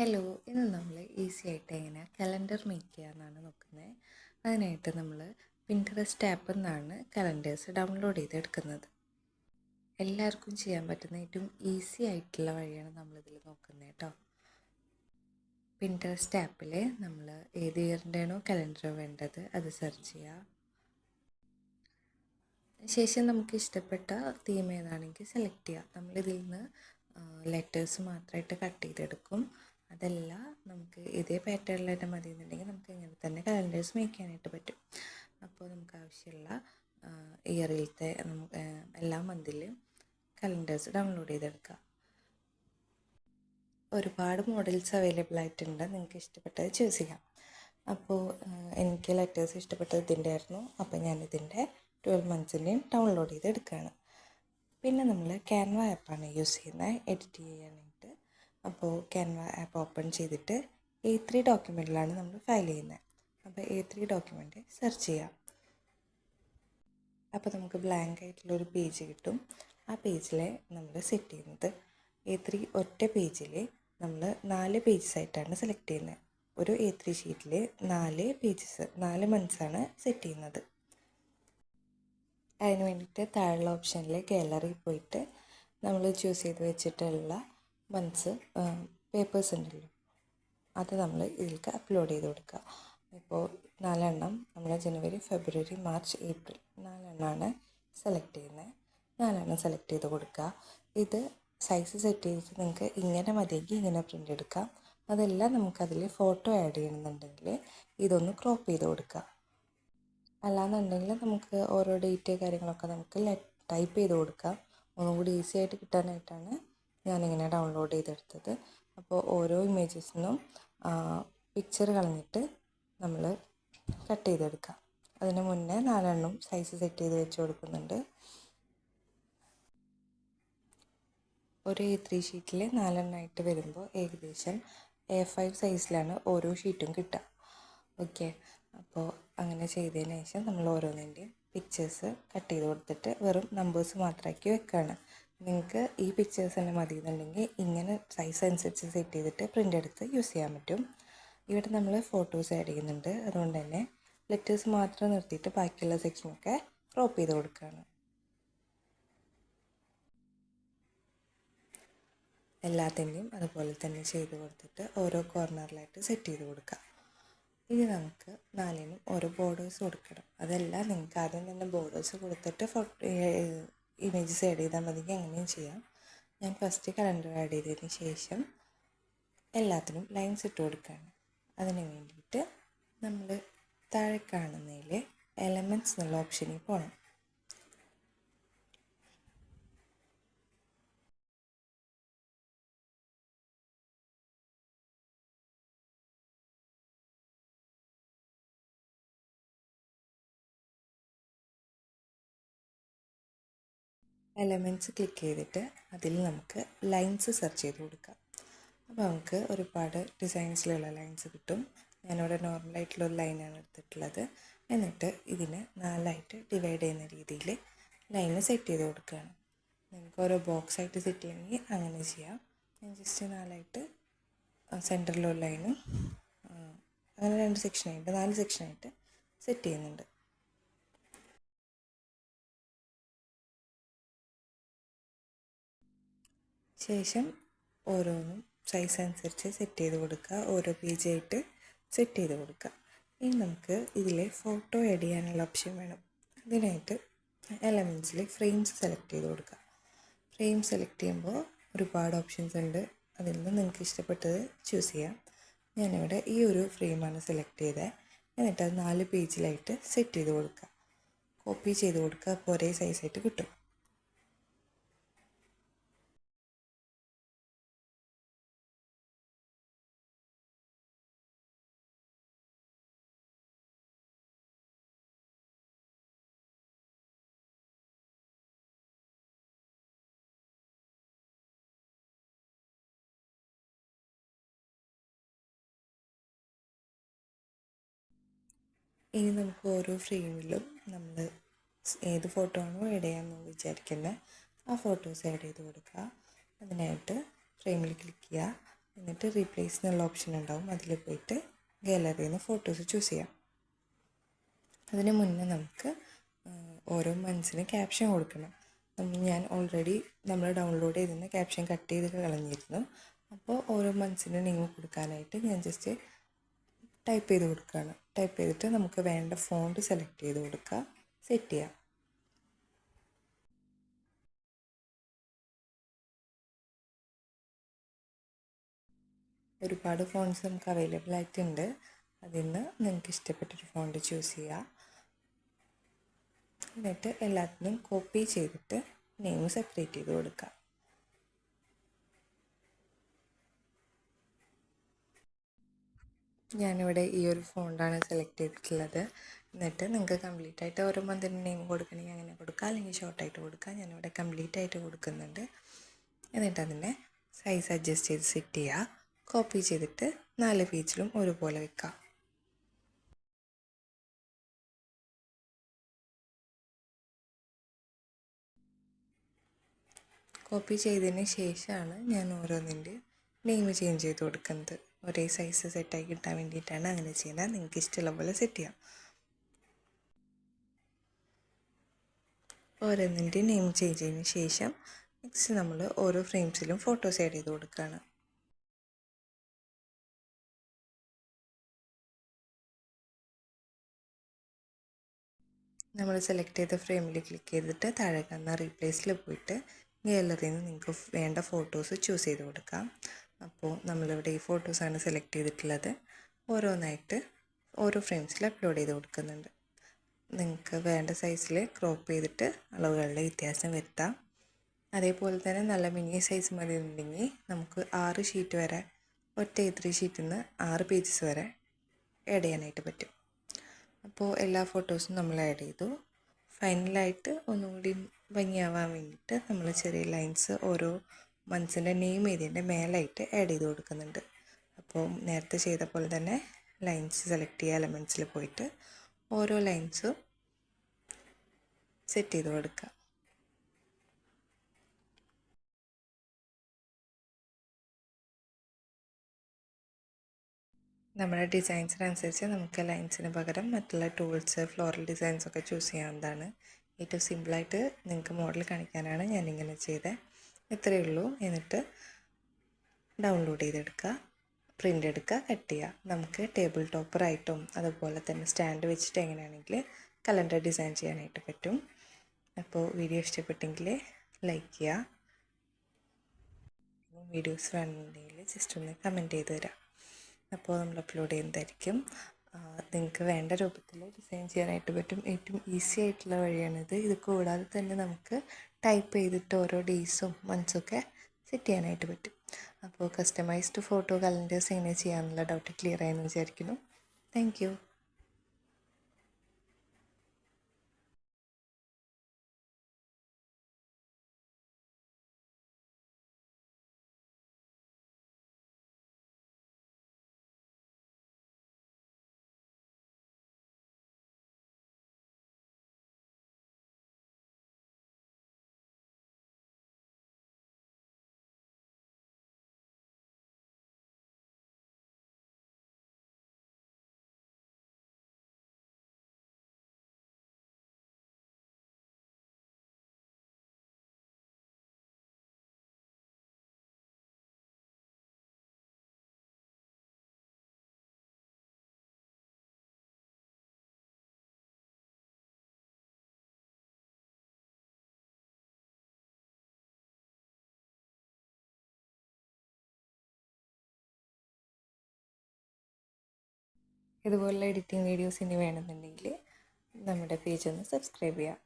Hello ഇന്ന് നമ്മൾ easy ആയിട്ട് എങ്ങനെ കലണ്ടർ മേക്ക് ചെയ്യാമെന്നാണ് നോക്കുന്നത് അതിനായിട്ട് നമ്മൾ പിൻട്രസ്റ്റ് ആപ്പിൽ നിന്നാണ് കലണ്ടേഴ്സ് ഡൗൺലോഡ് ചെയ്തെടുക്കുന്നത്. എല്ലാവർക്കും ചെയ്യാൻ പറ്റുന്ന ഏറ്റവും ഈസി ആയിട്ടുള്ള വഴിയാണ് നമ്മളിതിൽ നോക്കുന്നത് കേട്ടോ പിൻട്രസ്റ്റ് ആപ്പിൽ നമ്മൾ ഏത് ഇയറിന്റെയാണോ കലണ്ടർ വേണ്ടത് അത് സെർച്ച് ചെയ്യുക ശേഷം നമുക്ക് ഇഷ്ടപ്പെട്ട തീം ഏതാണെങ്കിൽ സെലക്ട് ചെയ്യുക നമ്മളിതിൽ നിന്ന് ലെറ്റേഴ്സ് മാത്രമായിട്ട് കട്ട് ചെയ്തെടുക്കും. അതല്ല നമുക്ക് ഇതേ പാറ്റേണിൽ തന്നെ മതി എന്നുണ്ടെങ്കിൽ നമുക്ക് ഇങ്ങനെ തന്നെ കലണ്ടേഴ്സ് മേക്ക് ചെയ്യാനായിട്ട് പറ്റും. അപ്പോൾ നമുക്ക് ആവശ്യമുള്ള ഇയറിലത്തെ എല്ലാ മന്തിലും കലണ്ടേഴ്സ് ഡൗൺലോഡ് ചെയ്തെടുക്കുക. ഒരുപാട് മോഡൽസ് അവൈലബിൾ ആയിട്ടുണ്ട്. നിങ്ങൾക്ക് ഇഷ്ടപ്പെട്ടത് ചൂസ് ചെയ്യാം. അപ്പോൾ എനിക്ക് ലെറ്റേഴ്സ് ഇഷ്ടപ്പെട്ടത് ഇതിന്റെ ആയിരുന്നു അപ്പോൾ ഞാൻ ഇതിന്റെ ട്വൽവ് മന്ത്സിന്റെയും ഡൗൺലോഡ് ചെയ്ത് എടുക്കുകയാണ് പിന്നെ നമ്മൾ ക്യാൻവ ആപ്പാണ് യൂസ് ചെയ്യുന്നത്. എഡിറ്റ് ചെയ്യാനായിട്ട് അപ്പോൾ ക്യാൻവ ആപ്പ് ഓപ്പൺ ചെയ്തിട്ട് എ ത്രീ ഡോക്യുമെന്റിലാണ് നമ്മൾ ഫയൽ ചെയ്യുന്നത് അപ്പോൾ എ ത്രീ ഡോക്യുമെന്റ് സെർച്ച് ചെയ്യാം. അപ്പോൾ നമുക്ക് ബ്ലാങ്ക് ആയിട്ടുള്ളൊരു പേജ് കിട്ടും. ആ പേജിലെ നമ്മൾ സെറ്റ് ചെയ്യുന്നത് എ ത്രീ ഒറ്റ പേജിൽ നമ്മൾ നാല് പേജസ് ആയിട്ടാണ് സെലക്ട് ചെയ്യുന്നത് ഒരു എ ത്രീ ഷീറ്റിൽ നാല് പേജസ് നാല് മന്ത്സാണ് സെറ്റ് ചെയ്യുന്നത്. അതിന് വേണ്ടിയിട്ട് താഴെയുള്ള ഓപ്ഷനിൽ ഗാലറി പോയിട്ട് നമ്മൾ ചൂസ് ചെയ്ത് വെച്ചിട്ടുള്ള മന്ത്സ് പേപ്പേഴ്സ് ഉണ്ടല്ലോ. അത് നമ്മൾ ഇതിലേക്ക് അപ്ലോഡ് ചെയ്ത് കൊടുക്കുക ഇപ്പോൾ നാലെണ്ണം നമ്മൾ ജനുവരി ഫെബ്രുവരി മാർച്ച് ഏപ്രിൽ നാലെണ്ണമാണ് സെലക്ട് ചെയ്യുന്നത് നാലെണ്ണം സെലക്ട് ചെയ്ത് കൊടുക്കുക ഇത് സൈസ് സെറ്റ് ചെയ്തിട്ട് നിങ്ങൾക്ക് ഇങ്ങനെ മതിയെങ്കിൽ ഇങ്ങനെ പ്രിന്റ് എടുക്കാം. അതെല്ലാം നമുക്കതിൽ ഫോട്ടോ ആഡ് ചെയ്യണമെന്നുണ്ടെങ്കിൽ ഇതൊന്ന് ക്രോപ്പ് ചെയ്ത് കൊടുക്കുക അല്ലാന്നുണ്ടെങ്കിൽ നമുക്ക് ഓരോ ഡേറ്റ് കാര്യങ്ങളൊക്കെ നമുക്ക് ടൈപ്പ് ചെയ്ത് കൊടുക്കാം. ഒന്നും കൂടി ഈസി ആയിട്ട് കിട്ടാനായിട്ടാണ് ഞാനിങ്ങനെ ഡൗൺലോഡ് ചെയ്തെടുത്തത്. അപ്പോൾ ഓരോ ഇമേജസിനും പിക്ചർ കളഞ്ഞിട്ട് നമ്മൾ കട്ട് ചെയ്തെടുക്കാം. അതിന് മുന്നേ നാലെണ്ണം സൈസ് സെറ്റ് ചെയ്ത് വെച്ച് കൊടുക്കുന്നുണ്ട്. ഒരു എ ത്രീ ഷീറ്റിൽ നാലെണ്ണമായിട്ട് വരുമ്പോൾ ഏകദേശം എ ഫൈവ് സൈസിലാണ് ഓരോ ഷീറ്റും കിട്ടുക. ഓക്കെ അപ്പോൾ അങ്ങനെ ചെയ്തതിന് ശേഷം നമ്മൾ ഓരോന്നിന്റെയും പിക്ചേഴ്സ് കട്ട് ചെയ്ത് കൊടുത്തിട്ട് വെറും നമ്പേഴ്സ് മാത്രമാക്കി വെക്കുകയാണ് നിങ്ങൾക്ക് ഈ പിക്ചേഴ്സ് തന്നെ മതി എന്നുണ്ടെങ്കിൽ ഇങ്ങനെ സൈസ് അനുസരിച്ച് സെറ്റ് ചെയ്തിട്ട് പ്രിന്റ് എടുത്ത് യൂസ് ചെയ്യാൻ പറ്റും. ഇവിടെ നമ്മൾ ഫോട്ടോസ് ആഡ് ചെയ്യുന്നുണ്ട്. അതുകൊണ്ട് തന്നെ ലെറ്റേഴ്സ് മാത്രം നിർത്തിയിട്ട് ബാക്കിയുള്ള സെക്ഷനൊക്കെ ക്രോപ്പ് ചെയ്ത് കൊടുക്കുകയാണ്. എല്ലാത്തിന്റെയും അതുപോലെ തന്നെ ചെയ്ത് കൊടുത്തിട്ട് ഓരോ കോർണറിലായിട്ട് സെറ്റ് ചെയ്ത് കൊടുക്കുക. ഇനി നമുക്ക് നാലിനും ഓരോ ബോർഡേഴ്സ് കൊടുക്കണം. അതെല്ലാം നിങ്ങൾക്ക് ആദ്യം തന്നെ ബോർഡേഴ്സ് കൊടുത്തിട്ട് ഫോട്ടോ ഇമേജസ് ആഡ് ചെയ്താൽ മതി. അങ്ങനെയും ചെയ്യാം. ഞാൻ ഫസ്റ്റ് കലണ്ടർ ആഡ് ചെയ്തതിന് ശേഷം എല്ലാത്തിനും ലൈൻസ് ഇട്ട് കൊടുക്കുകയാണ്. അതിന് വേണ്ടിയിട്ട് നമ്മൾ താഴെ കാണുന്നതിൽ എലമെന്റ്സ് എന്നുള്ള ഓപ്ഷനിൽ പോകണം എലമെന്റ്സ് ക്ലിക്ക് ചെയ്തിട്ട് അതിൽ നമുക്ക് ലൈൻസ് സെർച്ച് ചെയ്ത് കൊടുക്കാം. അപ്പോൾ നമുക്ക് ഒരുപാട് ഡിസൈൻസിലുള്ള ലൈൻസ് കിട്ടും. ഞാനിവിടെ നോർമലായിട്ടുള്ള ഒരു ലൈനാണ് എടുത്തിട്ടുള്ളത്. എന്നിട്ട് ഇതിനെ നാലായിട്ട് ഡിവൈഡ് ചെയ്യുന്ന രീതിയിൽ ലൈന് സെറ്റ് ചെയ്ത് കൊടുക്കുകയാണ്. നിങ്ങൾക്ക് ഓരോ ബോക്സ് ആയിട്ട് സെറ്റ് ചെയ്യണമെങ്കിൽ അങ്ങനെ ചെയ്യാം. ഞാൻ ജസ്റ്റ് നാലായിട്ട് സെന്ററിലുള്ള ലൈനും അങ്ങനെ രണ്ട് സെക്ഷനായിട്ട് നാല് സെക്ഷനായിട്ട് സെറ്റ് ചെയ്യുന്നുണ്ട്. ശേഷം ഓരോന്നും സൈസ് അനുസരിച്ച് സെറ്റ് ചെയ്ത് കൊടുക്കുക. ഓരോ പേജായിട്ട് സെറ്റ് ചെയ്ത് കൊടുക്കുക. ഇനി നമുക്ക് ഇതിൽ ഫോട്ടോ ആഡ് ചെയ്യാനുള്ള ഓപ്ഷൻ വേണം. അതിനായിട്ട് എലമെന്റ്സിൽ ഫ്രെയിംസ് സെലക്ട് ചെയ്ത് കൊടുക്കുക. ഫ്രെയിം സെലക്ട് ചെയ്യുമ്പോൾ ഒരുപാട് ഓപ്ഷൻസ് ഉണ്ട്. അതിൽ നിന്ന് നിങ്ങൾക്ക് ഇഷ്ടപ്പെട്ടത് ചൂസ് ചെയ്യാം. ഞാനിവിടെ ഈ ഒരു ഫ്രെയിമാണ് സെലക്ട് ചെയ്തത് എന്നിട്ട് അത് നാല് പേജിലായിട്ട് സെറ്റ് ചെയ്ത് കൊടുക്കുക. കോപ്പി ചെയ്ത് കൊടുക്കുക. അപ്പോൾ ഒരേ സൈസായിട്ട് കിട്ടും. ഇനി നമുക്ക് ഓരോ ഫ്രെയിമിലും നമ്മൾ ഏത് ഫോട്ടോ ആണോ ആഡ് ചെയ്യാമെന്ന് വിചാരിക്കുന്നത് ആ ഫോട്ടോസ് ആഡ് ചെയ്ത് കൊടുക്കുക അതിനായിട്ട് ഫ്രെയിമിൽ ക്ലിക്ക് ചെയ്യുക എന്നിട്ട് റീപ്ലേസ് എന്നുള്ള ഓപ്ഷൻ ഉണ്ടാവും. അതിൽ പോയിട്ട് ഗാലറിയിൽ നിന്ന് ഫോട്ടോസ് ചൂസ് ചെയ്യാം. അതിന് മുന്നേ നമുക്ക് ഓരോ മന്ത്സിന് ക്യാപ്ഷൻ കൊടുക്കണം. ഞാൻ ഓൾറെഡി നമ്മൾ ഡൗൺലോഡ് ചെയ്തിരുന്ന ക്യാപ്ഷൻ കട്ട് ചെയ്ത് കളഞ്ഞിരുന്നു. അപ്പോൾ ഓരോ മന്ത്സിന് നിങ്ങൾ കൊടുക്കാനായിട്ട് ഞാൻ ജസ്റ്റ് ടൈപ്പ് ചെയ്ത് കൊടുക്കുകയാണ്. ടൈപ്പ് ചെയ്തിട്ട് നമുക്ക് വേണ്ട ഫോണ്ട് സെലക്ട് ചെയ്ത് കൊടുക്കുക. സെറ്റ് ചെയ്യാം. ഒരുപാട് ഫോൺസ് നമുക്ക് അവൈലബിൾ ആയിട്ടുണ്ട്. അതിൽ നിന്ന് നിങ്ങൾക്ക് ഇഷ്ടപ്പെട്ടൊരു ഫോണ്ട് ചൂസ് ചെയ്യുക എന്നിട്ട് എല്ലാത്തിനും കോപ്പി ചെയ്തിട്ട് നെയിം സെപ്പറേറ്റ് ചെയ്ത് കൊടുക്കുക. ഞാനിവിടെ ഈ ഒരു ഫോണ്ടാണ് സെലക്ട് ചെയ്തിട്ടുള്ളത്. എന്നിട്ട് നിങ്ങൾക്ക് കംപ്ലീറ്റ് ആയിട്ട് ഓരോ മന്തിന് നെയിം കൊടുക്കണമെങ്കിൽ അങ്ങനെ കൊടുക്കുക അല്ലെങ്കിൽ ഷോർട്ടായിട്ട് കൊടുക്കുക ഞാനിവിടെ കംപ്ലീറ്റ് ആയിട്ട് കൊടുക്കുന്നുണ്ട്. എന്നിട്ട് അതിനെ സൈസ് അഡ്ജസ്റ്റ് ചെയ്ത് സെറ്റ് ചെയ്യുക കോപ്പി ചെയ്തിട്ട് നാല് പേജിലും ഒരുപോലെ വെക്കുക കോപ്പി ചെയ്തതിന് ശേഷമാണ് ഞാൻ ഓരോന്നിന്റെ നെയിം ചേഞ്ച് ചെയ്ത് കൊടുക്കുന്നത്. ഒരേ സൈസ് സെറ്റായി കിട്ടാൻ വേണ്ടിയിട്ടാണ് അങ്ങനെ ചെയ്യുന്നത്. നിങ്ങൾക്ക് ഇഷ്ടമുള്ള പോലെ സെറ്റ് ചെയ്യാം. ഓരോന്നിന്റെ നെയിം ചേഞ്ച് ചെയ്തതിന് ശേഷം നെക്സ്റ്റ് നമ്മൾ ഓരോ ഫ്രെയിംസിലും ഫോട്ടോസ് ആഡ് ചെയ്ത് കൊടുക്കുകയാണ് നമ്മൾ സെലക്ട് ചെയ്ത ഫ്രെയിമിൽ ക്ലിക്ക് ചെയ്തിട്ട് താഴെ കാണുന്ന റീപ്ലേസിൽ പോയിട്ട് ഗാലറിയിൽ നിന്ന് നിങ്ങൾക്ക് വേണ്ട ഫോട്ടോസ് ചൂസ് ചെയ്ത് കൊടുക്കാം. അപ്പോൾ നമ്മളിവിടെ ഈ ഫോട്ടോസാണ് സെലക്ട് ചെയ്തിട്ടുള്ളത്. ഓരോന്നായിട്ട് ഓരോ ഫ്രെയിംസിൽ അപ്ലോഡ് ചെയ്ത് കൊടുക്കുന്നുണ്ട്. നിങ്ങൾക്ക് വേണ്ട സൈസിൽ ക്രോപ്പ് ചെയ്തിട്ട് അളവുകളുടെ വ്യത്യാസം വരുത്താം. അതേപോലെ തന്നെ നല്ല മിനി സൈസ് മതി ഉണ്ടെങ്കിൽ നമുക്ക് ആറ് ഷീറ്റ് വരെ ഒറ്റ ഇത്തിരി ഷീറ്റിൽ നിന്ന് ആറ് പേജസ് വരെ ആഡ് ചെയ്യാനായിട്ട് പറ്റും. അപ്പോൾ എല്ലാ ഫോട്ടോസും നമ്മൾ ആഡ് ചെയ്തു. ഫൈനലായിട്ട് ഒന്നുകൂടി ഭംഗിയാവാൻ വേണ്ടിയിട്ട് നമ്മൾ ചെറിയ ലൈൻസ് ഓരോ മന്ത്സിന്റെ നെയിം എഴുതിയതിന്റെ മേലായിട്ട് ആഡ് ചെയ്ത് കൊടുക്കുന്നുണ്ട്. അപ്പോൾ നേരത്തെ ചെയ്ത പോലെ തന്നെ ലൈൻസ് സെലക്ട് ചെയ്യുക എലമെൻസിൽ പോയിട്ട് ഓരോ ലൈൻസും സെറ്റ് ചെയ്ത് കൊടുക്കുക. നമ്മുടെ ഡിസൈൻസിനനുസരിച്ച് നമുക്ക് ലൈൻസിന് പകരം മറ്റുള്ള ടൂൾസ് ഫ്ലോറൽ ഡിസൈൻസ് ഒക്കെ ചൂസ് ചെയ്യാവുന്നതാണ്. ഏറ്റവും സിമ്പിളായിട്ട് നിങ്ങൾക്ക് മോഡൽ കാണിക്കാനാണ് ഞാനിങ്ങനെ ചെയ്തത് ഇത്രയേ ഉള്ളൂ. എന്നിട്ട് ഡൗൺലോഡ് ചെയ്തെടുക്കുക പ്രിന്റ് എടുക്കുക കട്ട് ചെയ്യുക. നമുക്ക് ടേബിൾ ടോപ്പറായിട്ടും അതുപോലെ തന്നെ സ്റ്റാൻഡ് വെച്ചിട്ട് എങ്ങനെയാണെങ്കിൽ കലണ്ടർ ഡിസൈൻ ചെയ്യാനായിട്ട് പറ്റും. അപ്പോൾ വീഡിയോ ഇഷ്ടപ്പെട്ടെങ്കിൽ ലൈക്ക് ചെയ്യുക. വീഡിയോസ് വേണമെന്നുണ്ടെങ്കിൽ ജസ്റ്റ് ഒന്ന് കമന്റ് ചെയ്ത് തരാം. അപ്പോൾ നമ്മൾ അപ്ലോഡ് ചെയ്യുന്നതായിരിക്കും. നിങ്ങൾക്ക് വേണ്ട രൂപത്തിൽ ഡിസൈൻ ചെയ്യാനായിട്ട് പറ്റും. ഏറ്റവും ഈസി ആയിട്ടുള്ള വഴിയാണിത്. ഇത് കൂടാതെ തന്നെ നമുക്ക് ടൈപ്പ് ചെയ്തിട്ട് ഓരോ ഡേയ്സും മന്ത്സൊക്കെ സെറ്റ് ചെയ്യാനായിട്ട് പറ്റും. അപ്പോൾ കസ്റ്റമൈസ്ഡ് ഫോട്ടോ കലണ്ടേഴ്സ് എങ്ങനെ ചെയ്യാമെന്നുള്ള ഡൗട്ട് ക്ലിയർ ആയെന്ന് വിചാരിക്കുന്നു. താങ്ക് ഇതുപോലുള്ള എഡിറ്റിംഗ് വീഡിയോസ് ഇനി വേണമെന്നുണ്ടെങ്കിൽ നമ്മുടെ പേജ് ഒന്ന് സബ്സ്ക്രൈബ് ചെയ്യുക.